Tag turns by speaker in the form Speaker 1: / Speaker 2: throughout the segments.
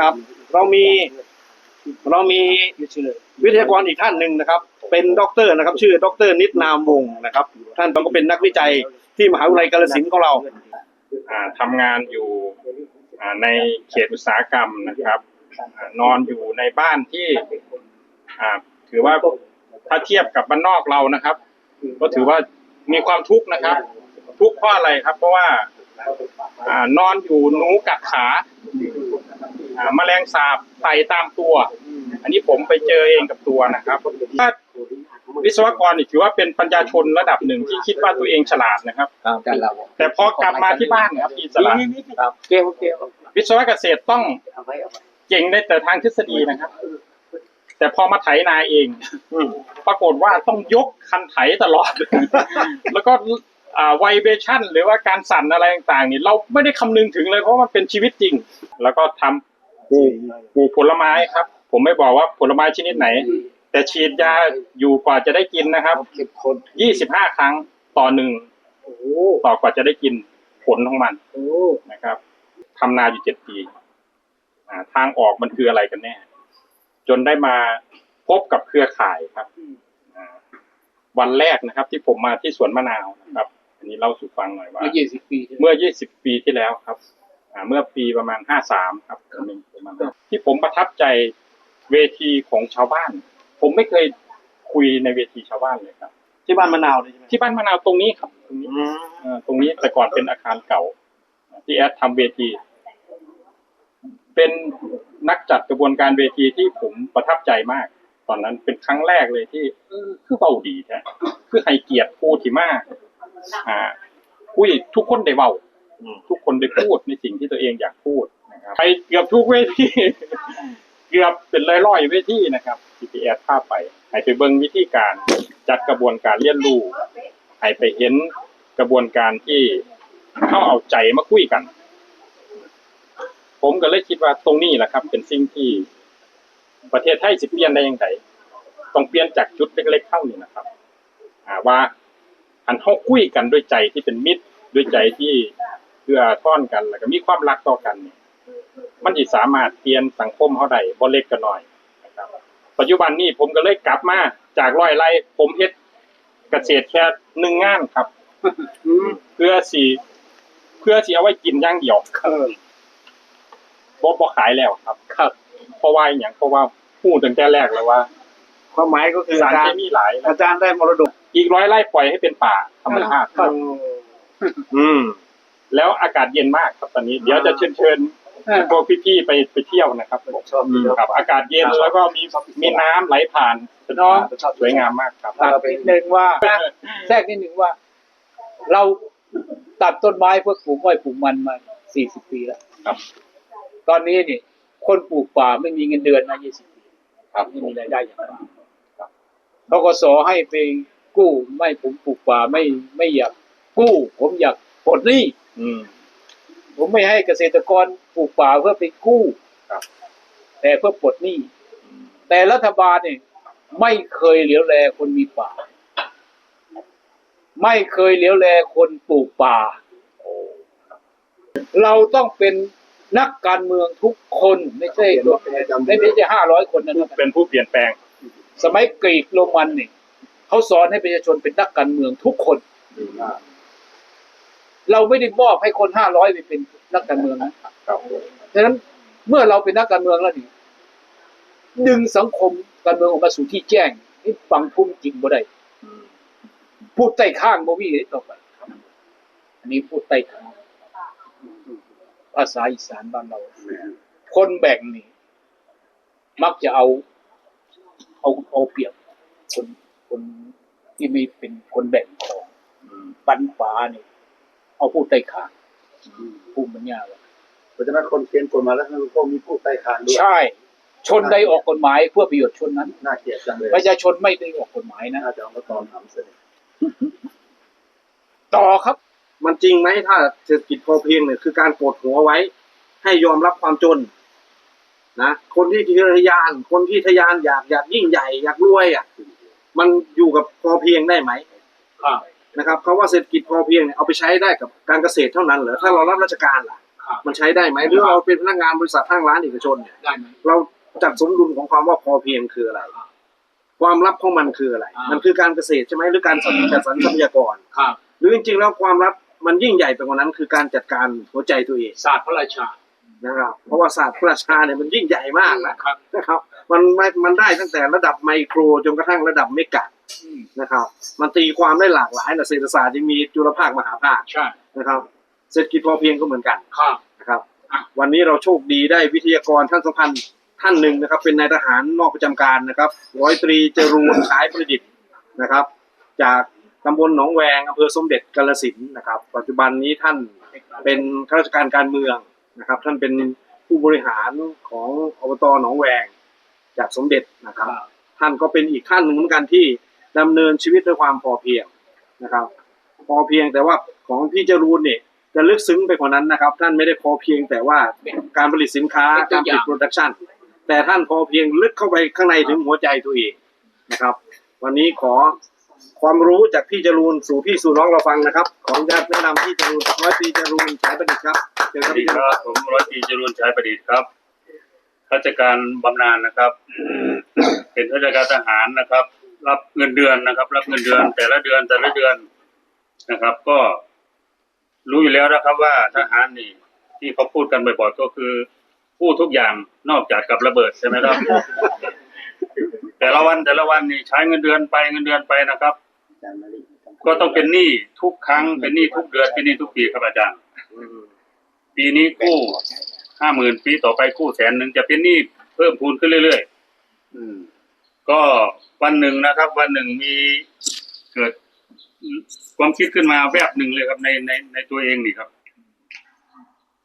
Speaker 1: นะครับ เรามีเรามีวิทยากรอีกท่านหนึ่งนะครับ เป็นด็อกเตอร์นะครับ ชื่อด็อกเตอร์นิดนามวงศ์นะครับ ท่านก็เป็นนักวิจัยที่มหาวิทยาลัยกาฬสินธุ์ของเรา
Speaker 2: อ่าทำงานอยู่อ่าในเขตอุตสาหกรรมนะครับอ่านอนอยู่ในบ้านที่อ่าถือว่าถ้าเทียบกับบ้านนอกเรานะครับ ก็ถือว่ามีความทุกข์นะครับ ทุกข์เพราะอะไรครับ เพราะว่า อ่านอนอยู่หนูกัดขาอ่าแมลงสาบไต่ตามตัว อันนี้ผมไปเจอเองกับตัวนะครับถ้าวิศวกรนี่ถือว่าเป็นปัญญาชนระดับหนึ่งที่คิดว่าตัวเองฉลาดนะครับ
Speaker 3: กันเรา
Speaker 2: แต่พอกลับมาที่บ้านครับอิสระ
Speaker 3: ครับเกลเกล
Speaker 2: วิศวะเกษตรต้อง
Speaker 3: เอาไว้เอาไว้
Speaker 2: เก่งในแต่ทางทฤษฎีนะครับ แต่พอมาไถนาเองปรากฏว่าต้องยกคันไถตลอด แล้วก็อ่าไวเบชั่นหรือว่าการสั่นอะไรต่างๆนี่เราไม่ได้คำนึงถึงเลยเพราะมันเป็นชีวิตจริง แล้วก็ทำปลูกปลูกผลไม้ครับ ผมไม่บอกว่าผลไม้ชนิดไหน แต่ฉีดยาอยู่กว่าจะได้กินนะครับ
Speaker 3: เข้มข้น
Speaker 2: ยี่สิบห้าครั้งต่อหนึ่ง
Speaker 3: โอ้
Speaker 2: ต่อกว่าจะได้กินผลของมัน
Speaker 3: โอ้
Speaker 2: นะครับทำนาอยู่เจ็ดปีอ่าทางออกมันคืออะไรกันแน่ จนได้มาพบกับเครือข่ายครับอ่าวันแรกนะครับ ที่ผมมาที่สวนมะนาวนะครับ อันนี้เล่าสู่ฟังหน่อยว่า
Speaker 3: เมื่อยี่สิบปี
Speaker 2: เมื่อ20ปีที่แล้วครับอ่าเมื่อปีประมาณ53ครับประมาณประมาณที่ผมประทับใจเวทีของชาวบ้าน ผมไม่เคยคุยในเวทีชาวบ้านเลยครับ
Speaker 1: ที่บ้านมะนาวเลยใช่ไหม
Speaker 2: ที่บ้านมะนาวตรงนี้ครับ ตรงนี้เอ่อตรงนี้แต่ก่อนเป็นอาคารเก่า ที่แอดทำเวที เป็นนักจัดกระบวนการเวทีที่ผมประทับใจมาก ตอนนั้นเป็นครั้งแรกเลยที่เออคือเบาดีแท้คือให้เกียรติผู้ที่มาก อ่าคุยทุกคนได้เบาทุกคนได้พูดในสิ่งที่ตัวเองอยากพูดนะครับไปเกือบทุกเวทีเกือบเป็นร้อยๆเวทีนะครับที่พีแอดภาพไปให้ไปเบิ่งวิธีการจัดกระบวนการเรียนรู้ให้ไปเห็นกระบวนการที่เข้าเอาใจมาคุยกัน ผมก็เลยคิดว่าตรงนี้แหละครับ เป็นสิ่งที่ ประเทศไทยสิเปลี่ยนได้ยังไงต้องเปลี่ยนจากจุดเล็กๆเท่านี้นะครับว่า อันเขาคุยกันด้วยใจที่เป็นมิตรด้วยใจที่เพื่อท่อนกันแล้วก็มีความรักต่อกันเนี่ยมันสิสามารถเปลี่ยนสังคมเขาได้บ่เล็กก็น้อยนะครับ ปัจจุบันนี้ผมก็เลยกลับมาจากร้อยไร่ผมเฮ็ดเกษตรแค่หนึ่งงานครับเพื่อสิเพื่อสิเอาไว้กินอย่างเดียว
Speaker 3: เออ
Speaker 2: บ่บ่ขายแล้วครับ
Speaker 3: ครับ
Speaker 2: เพราะว่าอหย่างเพราะว่าพูดตั้งแต่แรกแล้วว่า
Speaker 1: ความหมายก็คือ
Speaker 2: สาร
Speaker 1: อาจา
Speaker 2: เค
Speaker 1: รย์
Speaker 2: มีหลายแล้ว
Speaker 1: อาจารย์ได้มรดก
Speaker 2: อีกร้อยไร่ปล่อยให้เป็นป่าธรรมชาติ
Speaker 3: ครับ
Speaker 2: อืม แล้วอากาศเย็นมากครับตอนนี้ เดี๋ยวจะเชิญเชิญพวกพี่ๆไปไปเที่ยวนะครับผม
Speaker 3: ชอบ
Speaker 2: อืมครับ อากาศเย็นแล้วก็มีมีน้ำไหลผ่านเป็นน้องสวยงามมากครับ
Speaker 3: ตัดนิดนึงว่าแทรกนิดนึงว่า เราตัดต้นไม้เพื่อปลูกอ้อยปลูกมันมาสี่สิบปีแล้ว
Speaker 2: ครับ
Speaker 3: ตอนนี้นี่คนปลูกป่าไม่มีเงินเดือนมายี่สิบปี
Speaker 2: ครับ
Speaker 3: ไม่มีรายได้อย่างไรเขาก็สอให้ไป กู้ไม่ผมปลูกป่าไม่ไม่อยากกู้ ผมอยากปลดหนี้
Speaker 2: อืม
Speaker 3: ผมไม่ให้เกษตรกรปลูกป่าเพื่อไปกู้
Speaker 2: ครับ
Speaker 3: แต่เพื่อปลดหนี้แต่รัฐบาลเนี่ยไม่เคยเหลียวแลคนมีป่า ไม่เคยเหลียวแลคนปลูกป่า เราต้องเป็นนักการเมืองทุกคนไม่ใช่ไม่ไม่ใช่ห้าร้อยคนนะครับ
Speaker 2: เป็นผู้เปลี่ยนแปลง
Speaker 3: สมัยกรีกโรมันเนี่ย เขาสอนให้ประชาชนเป็นนักการเมืองทุกคน เราไม่ได้มอบให้คนห้าร้อยไปเป็นนักการเมืองนะครับฉะนั้นเมื่อเราเป็นนักการเมืองแล้วนี่ดึงสังคมการเมืองออกมาสู่ที่แจ้งนี่ฟังพุ่มจริงบ่ได้พูดใต้ข้างบ่มีต่อไป อันนี้พูดใต้ข้างภาษาอีสานบ้านเรา คนแบ่งนี่ มักจะเอา เอาเอาเปรียบคน คนที่ไม่เป็นคนแบ่งของปันฟ้าเนี่ยเอาพูดใต้ข้างพูดมันยากอะ
Speaker 1: เพราะฉะนั้นคนเขียนกฎหมายแล้วมันก็มีผู้ใต้คานด้วย
Speaker 3: ใช่ ชนใดออกกฎหมายเพื่อประโยชน์ชนนั้น
Speaker 1: น่าเกลียดจังเลย
Speaker 3: ประชาชนไม่ได้ออกกฎหมายนะ
Speaker 1: น่าจะเอามาตอนทำเสร็จ
Speaker 3: ต่อครับ
Speaker 1: มันจริงไหมถ้าเศรษฐกิจพอเพียงเนี่ยคือการปลดหัวไว้ ให้ยอมรับความจนนะคนที่ทะยาน คนที่ทะยานอยากอยากยิ่งใหญ่อยากรวยอะ มันอยู่กับพอเพียงได้ไหมนะครับเขาว่าเศรษฐกิจพอเพียงเนี่ยเอาไปใช้ได้กับการเกษตรเท่านั้นเหรอถ้าเรารับราชการล่ะ
Speaker 3: ครับ
Speaker 1: มันใช้ได้ไหมหรือเราเป็นพนักงานบริษัทห้างร้านเอกชนเนี่ย
Speaker 3: ได้ไหม
Speaker 1: เราจัดสมดุลของความว่าพอเพียงคืออะไร ความลับของมันคืออะไร
Speaker 3: อ่ามั
Speaker 1: มันคือการเกษตรใช่ไหมหรือการจัดจัดสรรทรัพยากร
Speaker 3: ครับ
Speaker 1: หรือจริงๆแล้วความลับมันยิ่งใหญ่ไปกว่านั้นคือการจัดการหัวใจตัวเอง
Speaker 3: ศาสตร์พระราชา
Speaker 1: นะครับเพราะว่าศาสตร์พระราชาเนี่ยมันยิ่งใหญ่มากนะครับนะครับ มันมันมันได้ตั้งแต่ระดับไมโครจนกระทั่งระดับเมกะ
Speaker 3: อืม
Speaker 1: นะครับ มันตีความได้หลากหลายนะเศรษฐศาสตร์ยังมีจุลภาคมหาภาค
Speaker 3: ใช่
Speaker 1: นะครับเศรษฐกิจพอเพียงก็เหมือนกัน
Speaker 3: ครับ
Speaker 1: นะครับ
Speaker 3: อะ
Speaker 1: วันนี้เราโชคดีได้วิทยากรท่านสำคัญท่านหนึ่งนะครับ เป็นนายทหารนอกประจำการนะครับร้อยตรีจรูนฉายประดิษฐ์นะครับ จากตำบลหนองแวงอำเภอสมเด็จกาลสินธุ์นะครับ ปัจจุบันนี้ท่านเป็นข้าราชการการเมืองนะครับ ท่านเป็นผู้บริหารของอบตหนองแวง จากสมเด็จนะครับ ท่านก็เป็นอีกท่านหนึ่งเหมือนกันที่ดำเนินชีวิตด้วยความพอเพียงนะครับ พอเพียงแต่ว่าของพี่จรูนเนี่ยจะลึกซึ้งไปกว่านั้นนะครับ ท่านไม่ได้พอเพียงแต่ว่าการผลิตสินค้า
Speaker 3: เป็นตั
Speaker 1: กาวรผลิต
Speaker 3: อย่าง
Speaker 1: โปรดักชันแต่ท่านพอเพียงลึกเข้าไปข้างในถึงหัวใจตัวเองนะครับ วันนี้ขอความรู้จากพี่จรูนสู่พี่สู่น้องเราฟังนะครับ ของญาติแนะนำพี่จรูนร้อยปีจรูนฉายประดิษฐ์ครับเชิญ
Speaker 4: ส
Speaker 1: ครับ
Speaker 4: วัสดี
Speaker 1: พี่จ
Speaker 4: ค
Speaker 1: รูน
Speaker 4: รับผมร้อยตรีจรูนชัยประดิษฐ์ครับข้า ราชการบำนาญนะครับ เป็นข้าราชการทหารนะครับ รับเงินเดือนนะครับ รับเงินเดือน แต่ละเดือนแต่ละเดือนนะครับ ก็รู้อยู่แล้วนะครับ ว่าทหารนี่ ที่เขาพูดกันบ่อยๆก็คือพูดทุกอย่างนอกจากกับระเบิดใช่ไหมครับ แต่ละวันแต่ละวันนี่ใช้เงินเดือนไปเงินเดือนไปนะครับ ก็ต้องเป็นหนี้ทุกครั้งเป็นหนี้ทุกเดือนเป็นหนี้ทุกปีครับอาจารย์
Speaker 1: อืม
Speaker 4: ปีนี้กู้ ห้าหมื่นปีต่อไปกู้แสนหนึ่งจะเป็นหนี้เพิ่มพูนขึ้นเรื่อย
Speaker 1: อืม
Speaker 4: ๆก็วันหนึ่งนะครับ วันหนึ่งมีเกิดความคิดขึ้นมาแวบหนึ่งเลยครับในในในตัวเองนี่ครับ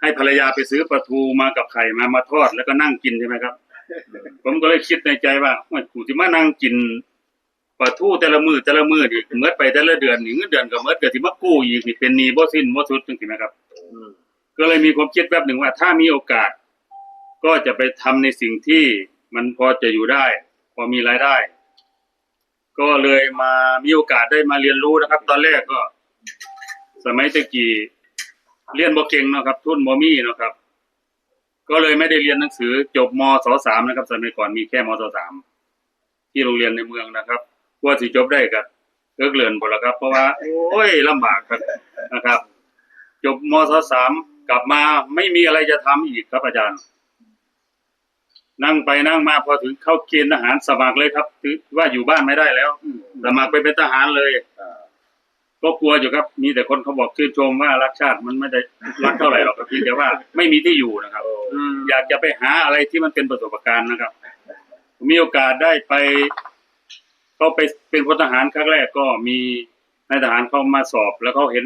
Speaker 4: ให้ภรรยาไปซื้อปลาทูมากับไข่มามาทอดแล้วก็นั่งกินใช่ไหมครับ ผมก็เลยคิดในใจว่าโอ้ยกูที่มานั่งกินปลาทูแต่ละมือแต่ละมือนี่เมื่อไปแต่ละเดือนนี่เงินเดือนก็เมื่อเกิดที่มากู้อีกนี่เป็นหนี้บ่สิ้นบ่สุดจังซี่นะครับ
Speaker 1: อื
Speaker 4: ก็เลยมีความคิดแป๊บหนึ่งว่า ถ้ามีโอกาส ก็จะไปทำในสิ่งที่มันพอจะอยู่ได้ พอมีรายได้ ก็เลยมามีโอกาสได้มาเรียนรู้นะครับ ตอนแรกก็ สมัยตะกี้เรียนบ่เก่งเนาะครับ ทุนบ่มีเนาะครับ ก็เลยไม่ได้เรียนหนังสือ จบมศสามนะครับสมัยก่อนมีแค่มศสามที่โรงเรียนในเมืองนะครับว่าสิจบได้ก็เลิกเรียนหมดแล้วครับ เพราะว่า โอ้ยลำบากครับนะครับ จบมศสาม กลับมาไม่มีอะไรจะทำอีกครับอาจารย์ นั่งไปนั่งมาพอถึงเข้าเกณฑ์ทหารสมัครเลยครับถือว่าอยู่บ้านไม่ได้แล้วสมัครไปเป็นทหารเลยก็กลัวอยู่ครับ มีแต่คนเขาบอกชื่นชมว่ารักชาติมันไม่ได้รักเท่าไหร่หรอกครับเพียงแต่ว่าไม่มีที่อยู่นะครับ
Speaker 1: อ
Speaker 4: อยากจะไปหาอะไรที่มันเป็นประสบการณ์นะครับ มีโอกาสได้ไปเขาไปเป็นพลทหารครั้งแรกก็มีนายทหารเขามาสอบ แล้วเขาเห็น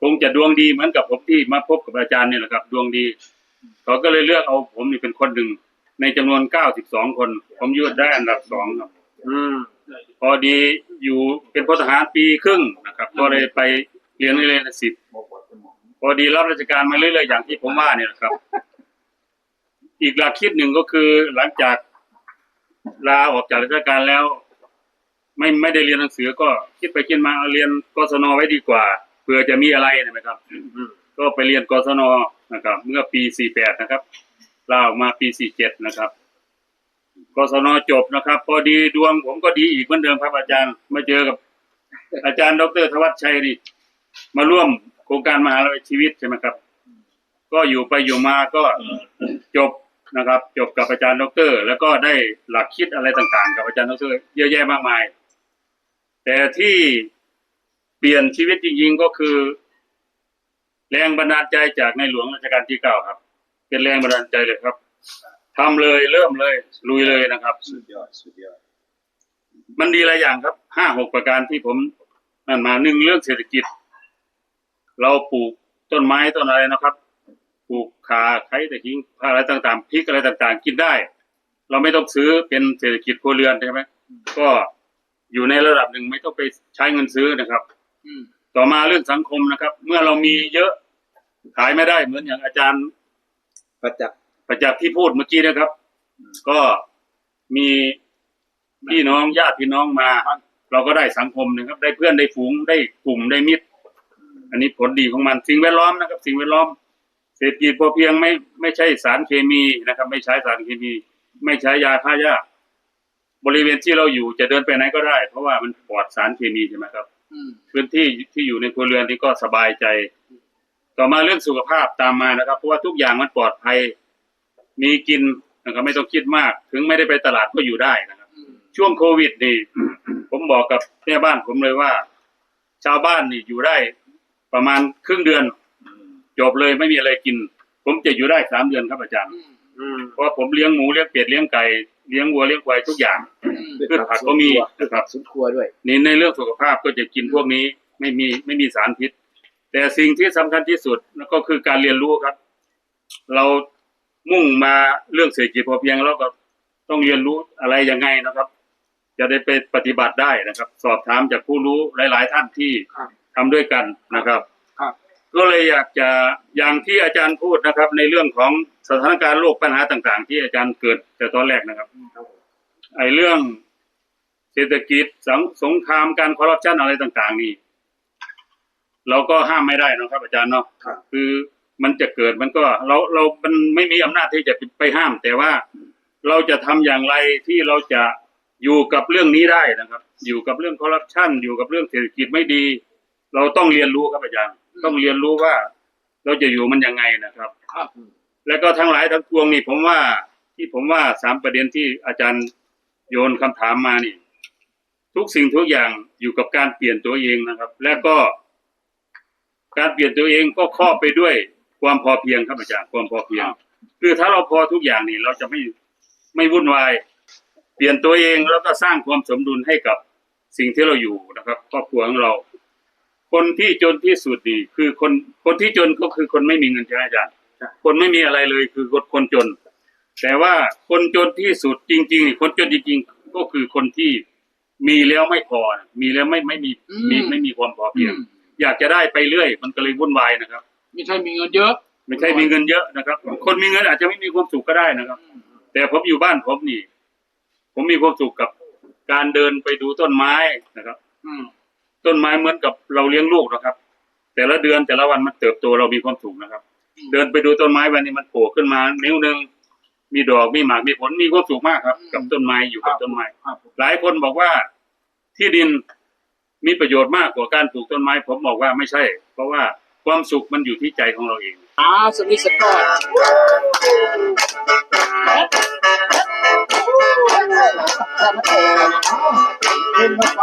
Speaker 4: คงจะดวงดีเหมือนกับผมที่มาพบกับอาจารย์เนี่ยแหละครับ ดวงดี เขาก็เลยเลือกเอาผมนี่เป็นคนหนึ่ง ในจำนวนเก้าสิบสองคน ผมยืดได้อันดับสองครับ
Speaker 1: อืม
Speaker 4: พอดีอยู่เป็นพลทหารปีครึ่งนะครับ ก็เลยไปเรียนเรียนสิบพอดีรับราชการมาเรื่อยๆอย่างที่ผมว่าเนี่ยนะครับ อีกหลักคิดหนึ่งก็คือหลังจากลาออกจากราชการแล้ว ไม่ไม่ได้เรียนหนังสือก็คิดไปคิดมาเอาเรียนกศนไว้ดีกว่า เผื่อจะมีอะไรนะครับก็ไปเรียนกศนนะครับ เมื่อปีสี่แปดนะครับลามาปีสี่เจ็ดนะครับกศนจบนะครับ พอดีดวงผมก็ดีอีกเหมือนเดิมครับอาจารย์มาเจอกับ อาจารย์ดรธวัชชัยนี่มาร่วมโครงการมหาลัยชีวิตใช่ไหมครับ ก็อยู่ไปอยู่มาก็จบนะครับ จบกับอาจารย์ดร แล้วก็ได้หลักคิดอะไรต่างๆ กับอาจารย์ดรเยอะแยะมากมาย แต่ที่ เปลี่ยนชีวิตจริงๆก็คือ แรงบันดาลใจจากในหลวงรัชกาลที่เก้าครับ เป็นแรงบันดาลใจเลยครับทำเลยเริ่มเลยลุยเลยนะครับ
Speaker 1: สุดยอดสุดยอด
Speaker 4: มันดีหลายอย่างครับห้าหกประการที่ผมนั่นมาหนึ่งเรื่องเศรษฐกิจ เราปลูกต้นไม้ต้นอะไรนะครับปลูกขาไข่ตะขิงผ้าอะไรต่างๆพริกอะไรต่างๆ กินได้ เราไม่ต้องซื้อเป็นเศรษฐกิจครัวเรือนใช่ไหมก็อยู่ในระดับหนึ่งไม่ต้องไปใช้เงินซื้อนะครับ
Speaker 3: อืม
Speaker 4: ต่อมาเรื่องสังคมนะครับ เมื่อเรามีเยอะขายไม่ได้เหมือนอย่างอาจารย์
Speaker 1: ประจักษ์
Speaker 4: ประจักษ์ที่พูดเมื่อกี้นะครับ ก็มีพี่น้องญาติพี่น้องมา เราก็ได้สังคมนะครับ ได้เพื่อนได้ฝูงได้กลุ่มได้มิตร อันนี้ผลดีของมันสิ่งแวดล้อมนะครับ สิ่งแวดล้อม เศรษฐกิจพอเพียงไม่ไม่ใช่สารเคมีนะครับ ไม่ใช้สารเคมี ไม่ใช้ยาฆ่าหญ้าบริเวณที่เราอยู่จะเดินไปไหนก็ได้ เพราะว่ามันปลอดสารเคมีใช่ไหมครับ
Speaker 3: อืม
Speaker 4: พื้นที่ที่อยู่ในครัวเรือนนี่ก็สบายใจ ต่อมาเรื่องสุขภาพตามมานะครับ เพราะว่าทุกอย่างมันปลอดภัย มีกินนะครับไม่ต้องคิดมาก ถึงไม่ได้ไปตลาดก็อยู่ได้นะครับ
Speaker 3: อืม
Speaker 4: ช่วงโควิดนี่ผมบอกกับแม่บ้านผมเลยว่า ชาวบ้านนี่อยู่ได้ประมาณครึ่งเดือนจบเลยไม่มีอะไรกิน ผมจะอยู่ได้สามเดือนครับอาจารย์
Speaker 3: อืม
Speaker 1: อืม
Speaker 4: เพราะผมเลี้ยงหมูเลี้ยงเป็ดเลี้ยงไก่ เลี้ยงวัวเลี้ยงควายทุกอย่าง
Speaker 3: อืม
Speaker 4: พืชผักก็มีนะครับ
Speaker 3: สุดครัวด้วย
Speaker 4: นี่ในเรื่องสุขภาพก็จะกินพวกนี้ไม่มีไม่มีสารพิษ แต่สิ่งที่สำคัญที่สุดก็คือการเรียนรู้ครับ เรามุ่งมาเรื่องเศรษฐกิจพอเพียงแล้วก็ต้องเรียนรู้อะไรยังไงนะครับ จะได้ไปปฏิบัติได้นะครับ สอบถามจากผู้รู้หลาย ๆ ท่านที่
Speaker 1: ครับ
Speaker 4: ทำด้วยกันนะครับ
Speaker 1: ครับ
Speaker 4: ก็เลยอยากจะอย่างที่อาจารย์พูดนะครับ ในเรื่องของสถานการณ์โลกปัญหาต่าง ๆ ที่อาจารย์เกิดแต่ตอนแรกนะครับไอ้เรื่องเศรษฐกิจสังสงครามการคอร์รัปชันอะไรต่าง ๆ นี่ เราก็ห้ามไม่ได้นะครับ อาจารย์เนาะ
Speaker 1: ครับ
Speaker 4: คือมันจะเกิดมันก็ เราเรามันไม่มีอำนาจที่จะไปห้าม แต่ว่าเราจะทำอย่างไรที่เราจะอยู่กับเรื่องนี้ได้นะครับ อยู่กับเรื่องคอร์รัปชันอยู่กับเรื่องเศรษฐกิจไม่ดี เราต้องเรียนรู้ครับอาจารย์ ต้องเรียนรู้ว่า เราจะอยู่มันยังไงนะครับ
Speaker 3: ครับ
Speaker 4: แล้วก็ทั้งหลายทั้งปวงนี่ผมว่า ที่ผมว่าสามประเด็นที่อาจารย์โยนคำถามมานี่ ทุกสิ่งทุกอย่างอยู่กับการเปลี่ยนตัวเองนะครับ แล้วก็ การเปลี่ยนตัวเองก็ครอบไปด้วยความพอเพียงครับอาจารย์ความพอเพียง คือถ้าเราพอทุกอย่างนี่เราจะไม่ไม่วุ่นวายเปลี่ยนตัวเองแล้วก็สร้างความสมดุลให้กับสิ่งที่เราอยู่นะครับครอบครัวของเรา คนที่จนที่สุดนี่คือคนคนที่จนก็คือคนไม่มีเงินใช่ไหมอาจารย์คนไม่มีอะไรเลยคือคนคนจน แต่ว่าคนจนที่สุดจริงๆนี่คนจนจริงๆก็คือคนที่มีแล้วไม่พอนะมีแล้วไม่ไม่มี
Speaker 3: อืม
Speaker 4: มีไม่มีความพอเพียง
Speaker 3: อืม
Speaker 4: อยากจะได้ไปเรื่อย มันก็เลยวุ่นวายนะครับ
Speaker 3: ไม่ใช่มีเงินเยอะ
Speaker 4: ไม่ใช่มีเงินเยอะนะครับ คนมีเงินอาจจะไม่มีความสุขก็ได้นะครับ แต่ผมอยู่บ้านผมนี่ ผมมีความสุขกับการเดินไปดูต้นไม้นะครับ
Speaker 3: อืม
Speaker 4: ต้นไม้เหมือนกับเราเลี้ยงลูกนะครับ แต่ละเดือนแต่ละวันมันเติบโตเรามีความสุขนะครับ เดินไปดูต้นไม้วันนี้มันโผล่ขึ้นมานิ้วหนึ่งมีดอกมีหมากมีผลมีความสุขมากครับ กับต้นไม้อยู่กับต้นไม้
Speaker 1: ครับ
Speaker 4: หลายคนบอกว่าที่ดินมีประโยชน์มากกว่าการปลูกต้นไม้ ผมบอกว่าไม่ใช่ เพราะว่าความสุขมันอยู่ที่ใจของเราเอง
Speaker 3: อ่าสมิสกอ กิน
Speaker 1: เข้าไป